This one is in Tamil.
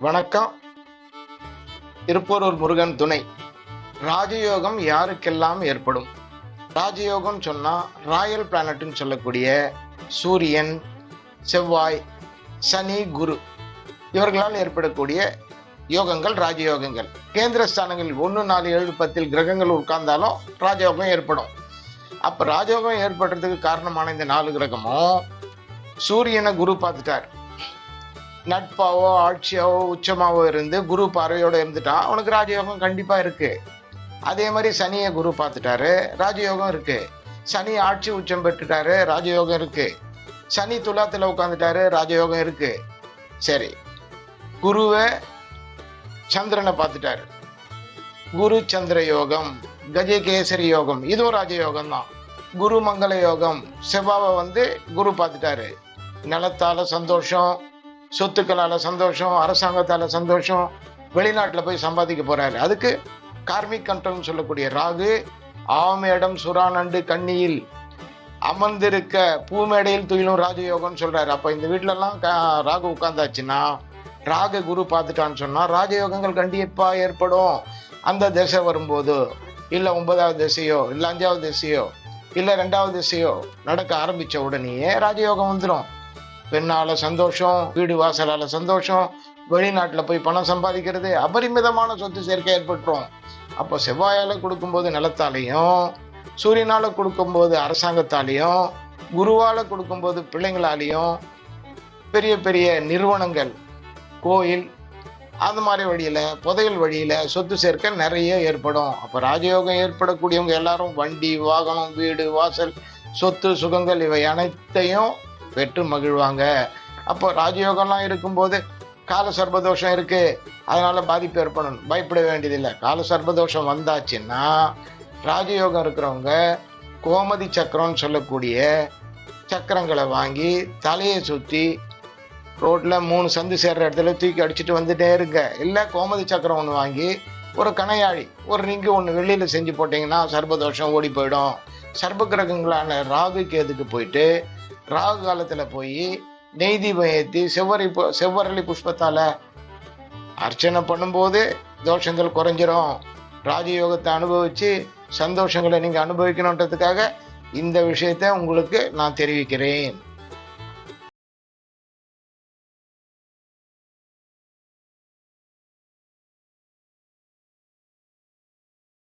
வணக்கம். திருப்போரூர் முருகன் துணை. ராஜயோகம் யாருக்கெல்லாம் ஏற்படும்? ராஜயோகம் சொன்னால் ராயல் பிளானட்னு சொல்லக்கூடிய சூரியன் செவ்வாய் சனி குரு. இவர்களால் ஏற்படக்கூடிய யோகங்கள் ராஜயோகங்கள். கேந்திர ஸ்தானங்களில் ஒன்று நாலு ஏழு பத்தில் கிரகங்கள் உட்கார்ந்தாலும் ராஜயோகம் ஏற்படும். அப்போ ராஜயோகம் ஏற்படுறதுக்கு காரணமான இந்த நாலு கிரகமும் சூரியனை குரு பார்த்துட்டார். நட்பாவோ ஆட்சியாவோ உச்சமாவோ இருந்து குரு பார்வையோடு இருந்துட்டான். அவனுக்கு ராஜயோகம் கண்டிப்பாக இருக்கு. அதே மாதிரி சனியை குரு பார்த்துட்டாரு. ராஜயோகம் இருக்கு. சனி ஆட்சி உச்சம் பெற்றுட்டாரு. ராஜயோகம் இருக்கு. சனி துலாத்தில் உட்காந்துட்டாரு ராஜயோகம் இருக்கு. சரி. குருவை சந்திரனை பார்த்துட்டாரு. குரு சந்திர யோகம் கஜகேசரி யோகம் இதுவும் ராஜயோகம் தான். குரு மங்கள யோகம் செவ்வாவை வந்து குரு பார்த்துட்டாரு. நிலத்தால சந்தோஷம். சொத்துக்களால் சந்தோஷம் அரசாங்கத்தால் சந்தோஷம் வெளிநாட்டில் போய் சம்பாதிக்க போகிறாரு அதுக்கு கார்மிக் கண்ட்ரோல்னு சொல்லக்கூடிய ராகு ஆமேடம் சுறானண்டு கண்ணியில் அமர்ந்திருக்க பூமேடையில் துயிலும் ராஜயோகம்னு சொல்கிறாரு அப்போ இந்த வீட்டிலலாம் கா- ராகு உட்காந்தாச்சுன்னா ராகு குரு பார்த்துட்டான்னு சொன்னால் ராஜயோகங்கள் கண்டிப்பாக ஏற்படும். அந்த திசை வரும்போது இல்லை ஒன்பதாவது திசையோ இல்லை அஞ்சாவது திசையோ இல்லை ரெண்டாவது திசையோ நடக்க ஆரம்பித்த உடனேயே ராஜயோகம் வந்துடும் பெண்ணால சந்தோஷம் வீடு வாசலால சந்தோஷம் வெளிநாட்டில் போய் பணம் சம்பாதிக்கிறது அபரிமிதமான சொத்து சேர்க்கை ஏற்பட்டுரும். அப்போ செவ்வாயால் கொடுக்கும்போது நிலத்தாலையும் சூரியனால கொடுக்கும்போது அரசாங்கத்தாலையும் குருவால் கொடுக்கும்போது பிள்ளைங்களாலையும் பெரிய பெரிய நிறுவனங்கள் கோயில் அந்த மாதிரி வழியில் புதையல் வழியில் சொத்து சேர்க்க நிறைய ஏற்படும். அப்போ ராஜயோகம் ஏற்படக்கூடியவங்க எல்லாரும் வண்டி வாகனம் வீடு வாசல் சொத்து சுகங்கள் இவை அனைத்தையும் பெற்று மகிழ்வாங்க. அப்போ ராஜயோகம்லாம் இருக்கும்போது கால சர்பதோஷம் இருக்கு. அதனால பாதிப்பு ஏற்படணும். பயப்பட வேண்டியதில்லை. கால சர்பதோஷம் வந்தாச்சுன்னா ராஜயோகம் இருக்கிறவங்க கோமதி சக்கரம்னு சொல்லக்கூடிய சக்கரங்களை வாங்கி தலையை சுற்றி ரோட்டில் மூணு சந்து சேர்ற இடத்துல தூக்கி அடிச்சுட்டு வந்துட்டே இருங்க. இல்லை கோமதி சக்கரம் ஒன்று வாங்கி ஒரு கணையாழி ஒரு ரிங்கு ஒன்று வெளியில் செஞ்சு போட்டிங்கன்னா சர்பதோஷம் ஓடி போயிடும். சர்ப கிரகங்களான ராகு கேதுக்கு போயிட்டு ராகு காலத்துல போய் நெய் தீபம் ஏற்றி செவ்வரி செவ்வரளி புஷ்பத்தால அர்ச்சனை பண்ணும்போது தோஷங்கள் குறைஞ்சிரும். ராஜயோகத்தை அனுபவிச்சு சந்தோஷங்களை நீங்க அனுபவிக்கணுன்றதுக்காக இந்த விஷயத்தை உங்களுக்கு நான் தெரிவிக்கிறேன்.